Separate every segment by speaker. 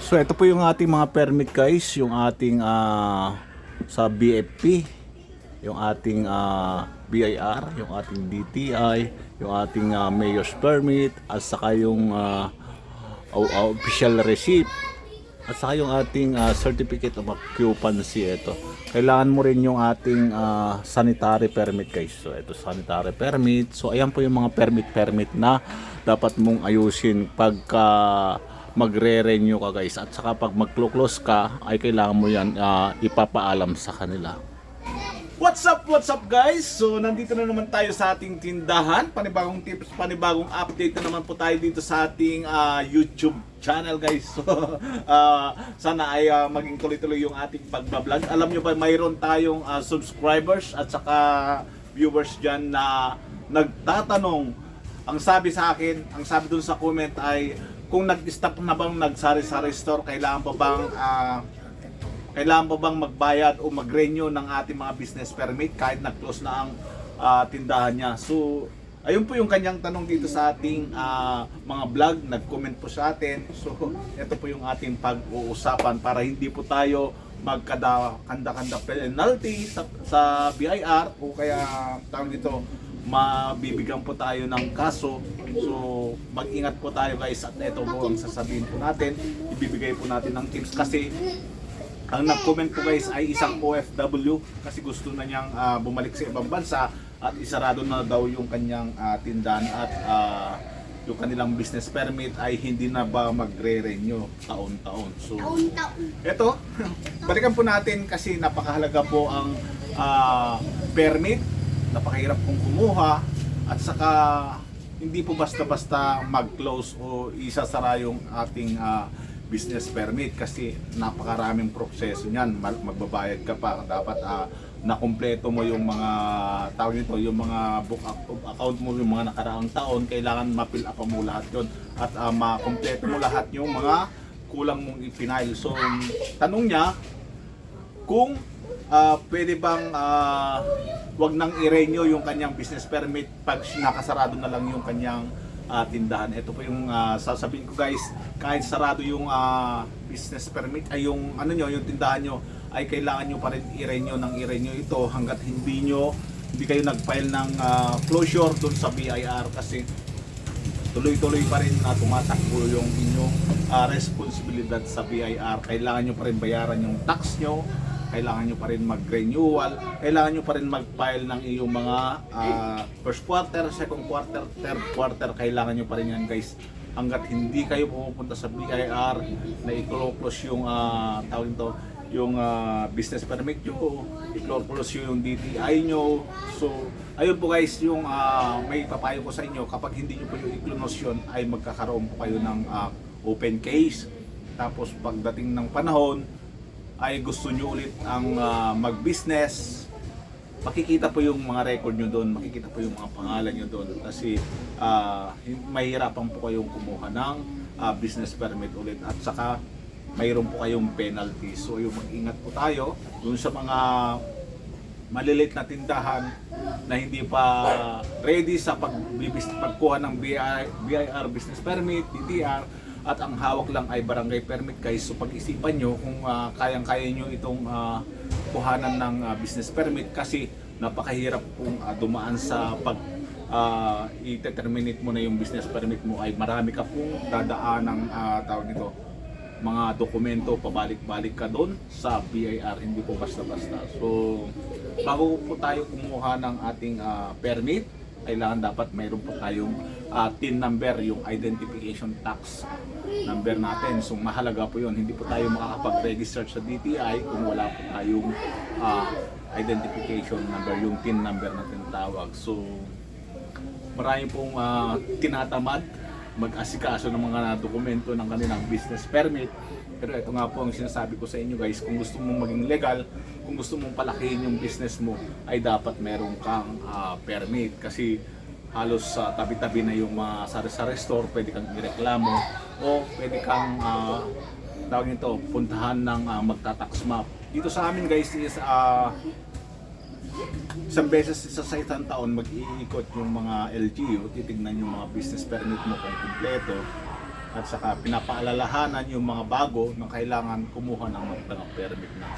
Speaker 1: So ito po yung ating mga permit guys, yung ating ah, sa BFP, yung ating ah, BIR, yung ating DTI, yung ating ah, mayor's permit, at saka yung o- official receipt, at saka yung ating ah, certificate of occupancy ito. Kailangan mo rin yung ating ah, sanitary permit guys. So ito sanitary permit. So ayan po yung mga permit permit na dapat mong ayusin pagka magre-renew ka guys. At saka pag mag-close ka ay kailangan mo yan ah, ipapaalam sa kanila. What's up, what's up guys? So nandito na naman tayo sa ating tindahan Panibagong tips, panibagong update na naman po tayo dito sa ating ah, YouTube channel guys So ah, sana ay ah, maging tuloy-tuloy yung ating pagbablog Alam nyo ba mayroon tayong ah, subscribers at saka viewers dyan na nagtatanong Ang sabi sa akin, ang sabi dun sa comment ay kung nag-stop na bang nagsari-sari store, kailangan pa bang ah, kailangan pa bang magbayad o mag-renew ng ating mga business permit kahit nag-close na ang ah, tindahan niya. So, ayun po yung kanyang tanong dito sa ating ah, mga vlog. Nag-comment po sa atin. So, ito po yung ating pag-uusapan para hindi po tayo magkanda-kanda penalty sa, sa BIR o kaya tawag dito mabibigyan po tayo ng kaso. So, mag-ingat po tayo guys at ito po ang sasabihin po natin. Ibibigay po natin ng tips kasi ang nag-comment po guys ay isang OFW kasi gusto na niyang ah, bumalik sa ibang bansa at isarado na daw yung kanyang ah, tindahan at ah, yung kanilang business permit ay hindi na ba magre-renew taon-taon. So, ito, balikan po natin kasi napakahalaga po ang ah, permit, napakahirap pong kumuha at saka hindi po basta-basta mag-close o isasara yung ating ah, business permit kasi napakaraming proseso niyan. Mag- Magbabayad ka pa, dapat ah, nakumpleto mo yung mga tawag nito, yung mga book account mo yung mga nakaraang taon, kailangan ma-fill up mo lahat yon at ah, makumpleto mo lahat yung mga kulang mong ipinail. So, tanong niya kung ah, pwede bang ah, wag nang i-renew yung kanyang business permit pag nakasarado na lang yung kanyang ah, tindahan. Ito po yung ah, sasabihin ko guys, kahit sarado yung ah, business permit ay yung ano nyo, yung tindahan nyo ay kailangan nyo pa rin i-renew ng i-renew ito hanggat hindi nyo hindi kayo nag-file ng ah, closure dun sa BIR kasi tuloy-tuloy pa rin na tumatakbo yung inyong ah, responsibilidad sa BIR. Kailangan nyo pa rin bayaran yung tax nyo, kailangan nyo pa rin mag-renewal, kailangan nyo pa rin mag-file ng iyong mga ah, first quarter, second quarter, third quarter, kailangan nyo pa rin yan guys. Hanggat hindi kayo pumupunta sa BIR na i-close yung ah, tawag to, yung ah, business permit nyo, i-close yung DTI nyo. So, ayun po guys, yung ah, may papayo ko sa inyo, kapag hindi nyo po yung i-close yun, ay magkakaroon po kayo ng ah, open case. Tapos pagdating ng panahon, ay gusto nyo ulit ang ah, mag-business, makikita po yung mga record nyo doon, makikita po yung mga pangalan nyo doon kasi ah, mahirapan po kayong kumuha ng ah, business permit ulit at saka mayroon po kayong penalty. So yung mag-ingat po tayo doon sa mga maliliit na tindahan na hindi pa ready sa pag pagkuha ng BI, BIR business permit, DTR at ang hawak lang ay barangay permit guys. So pag-isipan nyo kung ah, kayang-kaya nyo itong ah, kuhanan ng ah, business permit kasi napakahirap pong ah, dumaan sa pag ah, i-terminate mo na yung business permit mo ay marami ka pong dadaan ng tawag nito mga dokumento pabalik-balik ka doon sa BIR hindi po basta-basta so bago po tayo kumuha ng ating ah, permit kailangan dapat mayroon po tayong ah, TIN number yung identification tax number natin. So mahalaga po yun. Hindi po tayo makakapag-register sa DTI kung wala po tayong ah, identification number yung TIN number na tinatawag. So marami pong ah, tinatamad mag-asikaso ng mga dokumento ng kanilang business permit. Pero ito nga po ang sinasabi ko sa inyo guys, kung gusto mong maging legal, kung gusto mong palakihin yung business mo, ay dapat meron kang ah, permit. Kasi halos sa tabi-tabi na yung mga sari-sari store, pwede kang ireklamo o pwede kang ah, tawag nito, puntahan ng ah, magta-tax map. Dito sa amin guys is ah, isang beses sa sa isang taon mag-iikot yung mga LGU, titignan yung mga business permit mo kung kumpleto. at saka pinapaalalahanan yung mga bago na kailangan kumuha ng magtanong permit na.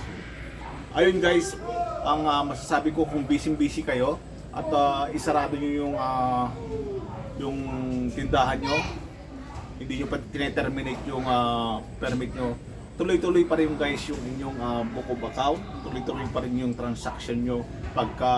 Speaker 1: Ayun guys, ang ah, masasabi ko kung busy-busy kayo at ah, isarado nyo yung ah, yung tindahan nyo, hindi nyo pa tineterminate yung ah, permit nyo, tuloy-tuloy pa rin guys yung inyong uh, book of account, tuloy-tuloy pa rin yung transaction nyo pagka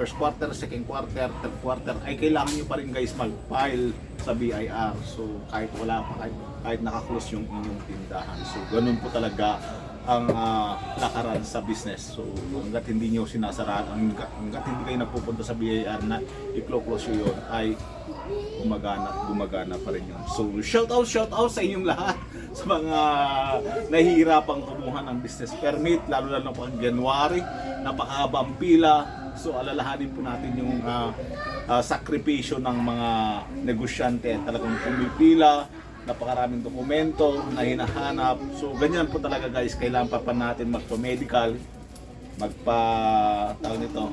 Speaker 1: first quarter, second quarter, third quarter, ay kailangan nyo pa rin guys mag-file sa BIR. So kahit wala pa, kahit, kahit nakaklose yung inyong tindahan. So ganun po talaga ang ah, lakaran sa business. So hanggat hindi nyo sinasaraan, hanggat, hanggat hindi kayo napupunta sa BIR na i-close yun, ay gumagana gumagana pa rin yun. So shout out, shout out sa inyong lahat sa mga nahihirapang kumuha ng business permit, lalo lalo pang January, napakahaba ang pila. So alalahanin po natin yung ah, ah, sakripisyo ng mga negosyante talagang pumipila, napakaraming dokumento na hinahanap. So ganyan po talaga guys, kailangan pa pa natin magpa-medical, magpa tawag nito,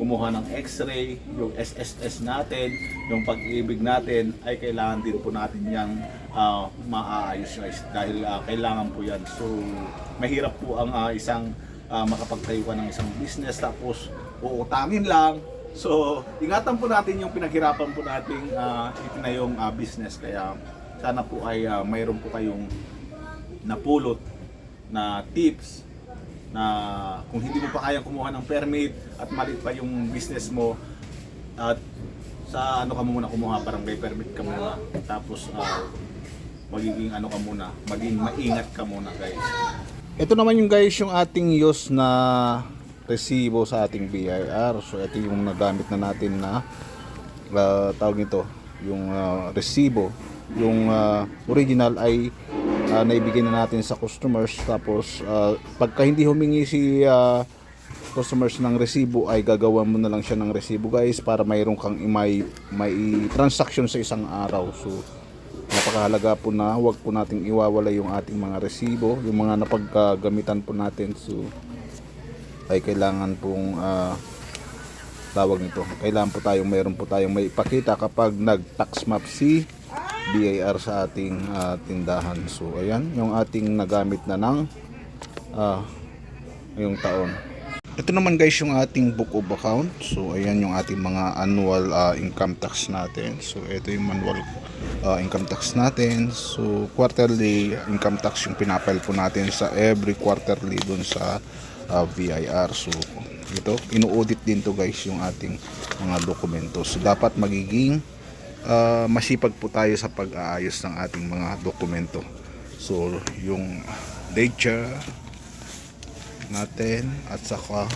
Speaker 1: kumuha ng x-ray, yung SSS natin, yung pag-ibig natin, ay kailangan din po natin yung maaayos guys dahil ah, kailangan po yan. So mahirap po ang ah, isang ah, makapagtayo ka ng isang business tapos uutangin lang. So ingatan po natin yung pinaghirapan po nating uh, itinayong ah, business kaya sana po ay ah, mayroon po kayong napulot na tips na kung hindi mo pa kayang kumuha ng permit at malit pa yung business mo at sa ano ka muna kumuha parang may permit ka muna. Tapos ah, magiging ano ka muna maging maingat ka muna guys. Ito naman yung guys yung ating use na resibo sa ating BIR so ito yung nagamit na natin na ah, tawag nito yung ah, resibo. Yung ah, original ay ah, naibigay na natin sa customers. Tapos ah, pagka hindi humingi si ah, customers ng resibo ay gagawa mo na lang siya ng resibo guys para mayroon kang may may transaction sa isang araw. So napakahalaga po na huwag po nating iwawala yung ating mga resibo yung mga napagkagamitan po natin. So ay kailangan pong ah, tawag nito kailangan po tayong mayroon po tayong may ipakita kapag nag tax map si BIR sa ating ah, tindahan. So ayan yung ating nagamit na ng ah, ngayong taon. Ito naman guys yung ating book of account. So ayan yung ating mga annual ah, income tax natin. So ito yung manual ah, income tax natin. So quarterly income tax yung pinapile po natin sa every quarterly dun sa ah, VIR so ito inu-audit din to guys yung ating mga dokumento. So dapat magiging ah, masipag po tayo sa pag-aayos ng ating mga dokumento so yung date natin at saka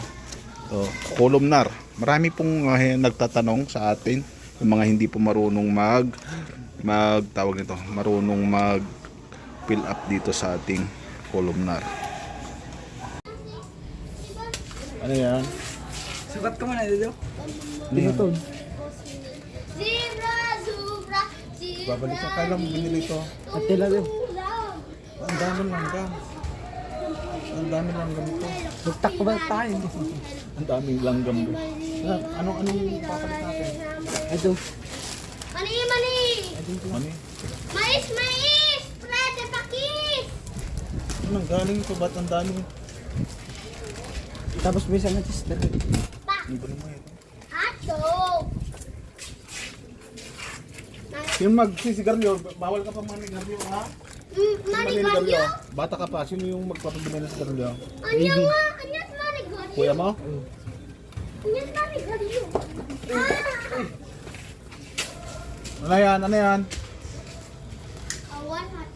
Speaker 1: uh, columnar. Marami pong uh, nagtatanong sa atin yung mga hindi po marunong mag mag tawag nito, marunong mag fill up dito sa ating columnar. Ano yan?
Speaker 2: Sukat ka muna dito.
Speaker 1: Ito.
Speaker 3: Zebra,
Speaker 1: Babalik ka kailan mo binili ito?
Speaker 2: At tila din.
Speaker 1: Ang dami langgam. Ang dami langgam ito.
Speaker 2: Bugtak ko ba tayo?
Speaker 1: Ang daming langgam. Anong anong papalit natin?
Speaker 2: Ito.
Speaker 3: Mani, mani.
Speaker 1: Ano?
Speaker 3: Mais, mais. Fred, pakis.
Speaker 1: Anong galing ito? Ba't ang dami?
Speaker 2: Tapos bisa na sister.
Speaker 3: Pa.
Speaker 1: Ano ba naman ito?
Speaker 3: Ato.
Speaker 1: Yung magsisigarilyo, bawal ka pa manigarilyo ha?
Speaker 3: Mm, Manigalyo?
Speaker 1: Bata ka pa, sino yung magpapabili ng sigarilyo?
Speaker 3: Anya nga, anyat manigalyo.
Speaker 1: Kuya mo?
Speaker 3: Anyat manigalyo. Ah.
Speaker 1: Ano yan? Ano yan?
Speaker 3: Awan hotdog.